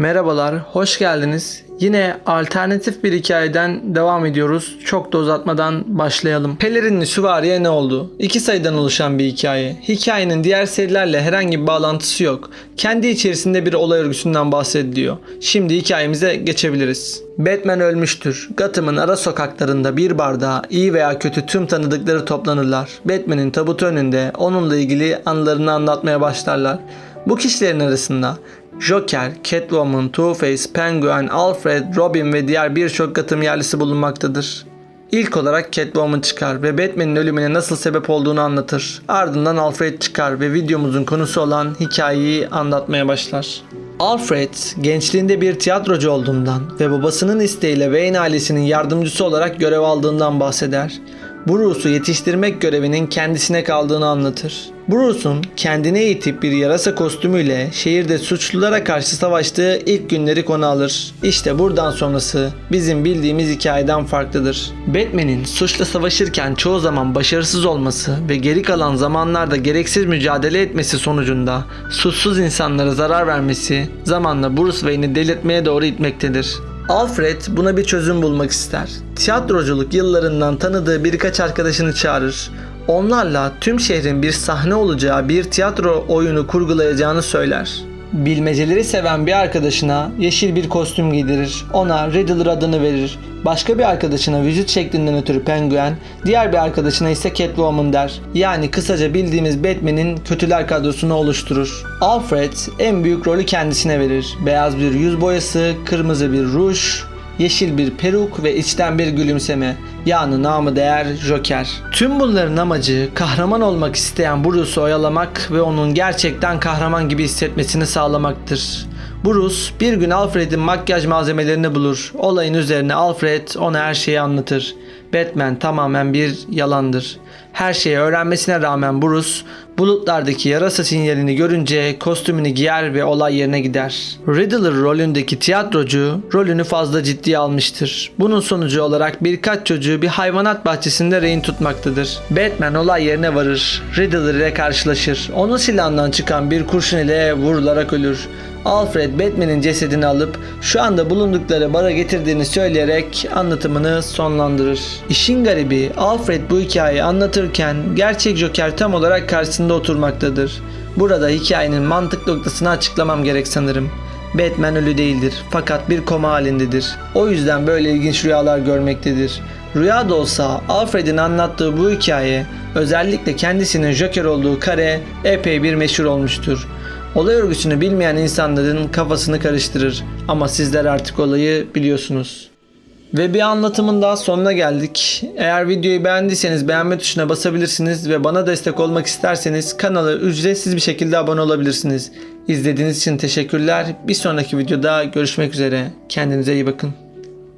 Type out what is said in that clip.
Merhabalar, hoş geldiniz. Yine alternatif bir hikayeden devam ediyoruz. Çok da uzatmadan başlayalım. Pelerinli Süvariye ne oldu? İki sayıdan oluşan bir hikaye. Hikayenin diğer serilerle herhangi bir bağlantısı yok. Kendi içerisinde bir olay örgüsünden bahsediliyor. Şimdi hikayemize geçebiliriz. Batman ölmüştür. Gotham'ın ara sokaklarında bir bardağa iyi veya kötü tüm tanıdıkları toplanırlar. Batman'in tabutu önünde onunla ilgili anılarını anlatmaya başlarlar. Bu kişilerin arasında Joker, Catwoman, Two-Face, Penguin, Alfred, Robin ve diğer birçok Gotham yerlisi bulunmaktadır. İlk olarak Catwoman çıkar ve Batman'in ölümüne nasıl sebep olduğunu anlatır. Ardından Alfred çıkar ve videomuzun konusu olan hikayeyi anlatmaya başlar. Alfred, gençliğinde bir tiyatrocu olduğundan ve babasının isteğiyle Wayne ailesinin yardımcısı olarak görev aldığından bahseder. Bruce'u yetiştirmek görevinin kendisine kaldığını anlatır. Bruce'un kendine eğitip bir yarasa kostümüyle şehirde suçlulara karşı savaştığı ilk günleri konu alır. İşte buradan sonrası bizim bildiğimiz hikayeden farklıdır. Batman'in suçla savaşırken çoğu zaman başarısız olması ve geri kalan zamanlarda gereksiz mücadele etmesi sonucunda suçsuz insanlara zarar vermesi zamanla Bruce Wayne'i delirtmeye doğru itmektedir. Alfred buna bir çözüm bulmak ister. Tiyatroculuk yıllarından tanıdığı birkaç arkadaşını çağırır. Onlarla tüm şehrin bir sahne olacağı bir tiyatro oyunu kurgulayacağını söyler. Bilmeceleri seven bir arkadaşına yeşil bir kostüm giydirir. Ona Riddler adını verir. Başka bir arkadaşına vücut şeklinden ötürü Penguin, diğer bir arkadaşına ise Catwoman der. Yani kısaca bildiğimiz Batman'in kötüler kadrosunu oluşturur. Alfred en büyük rolü kendisine verir. Beyaz bir yüz boyası, kırmızı bir ruj, yeşil bir peruk ve içten bir gülümseme. Yani namı değer Joker. Tüm bunların amacı kahraman olmak isteyen Bruce'u oyalamak ve onun gerçekten kahraman gibi hissetmesini sağlamaktır. Bruce bir gün Alfred'in makyaj malzemelerini bulur. Olayın üzerine Alfred ona her şeyi anlatır. Batman tamamen bir yalandır. Her şeyi öğrenmesine rağmen Bruce bulutlardaki yarasa sinyalini görünce kostümünü giyer ve olay yerine gider. Riddler rolündeki tiyatrocu rolünü fazla ciddiye almıştır. Bunun sonucu olarak birkaç çocuğu bir hayvanat bahçesinde rehin tutmaktadır. Batman olay yerine varır. Riddler ile karşılaşır. Onun silahından çıkan bir kurşun ile vurularak ölür. Alfred Batman'in cesedini alıp şu anda bulundukları bara getirdiğini söyleyerek anlatımını sonlandırır. İşin garibi Alfred bu hikayeyi anlatırken gerçek Joker tam olarak karşısında oturmaktadır. Burada hikayenin mantık noktasını açıklamam gerek sanırım. Batman ölü değildir fakat bir koma halindedir. O yüzden böyle ilginç rüyalar görmektedir. Rüya da olsa Alfred'in anlattığı bu hikaye özellikle kendisinin Joker olduğu kare epey bir meşhur olmuştur. Olay örgüsünü bilmeyen insanların kafasını karıştırır ama sizler artık olayı biliyorsunuz. Ve bir anlatımın daha sonuna geldik. Eğer videoyu beğendiyseniz beğenme tuşuna basabilirsiniz ve bana destek olmak isterseniz kanala ücretsiz bir şekilde abone olabilirsiniz. İzlediğiniz için teşekkürler. Bir sonraki videoda görüşmek üzere. Kendinize iyi bakın.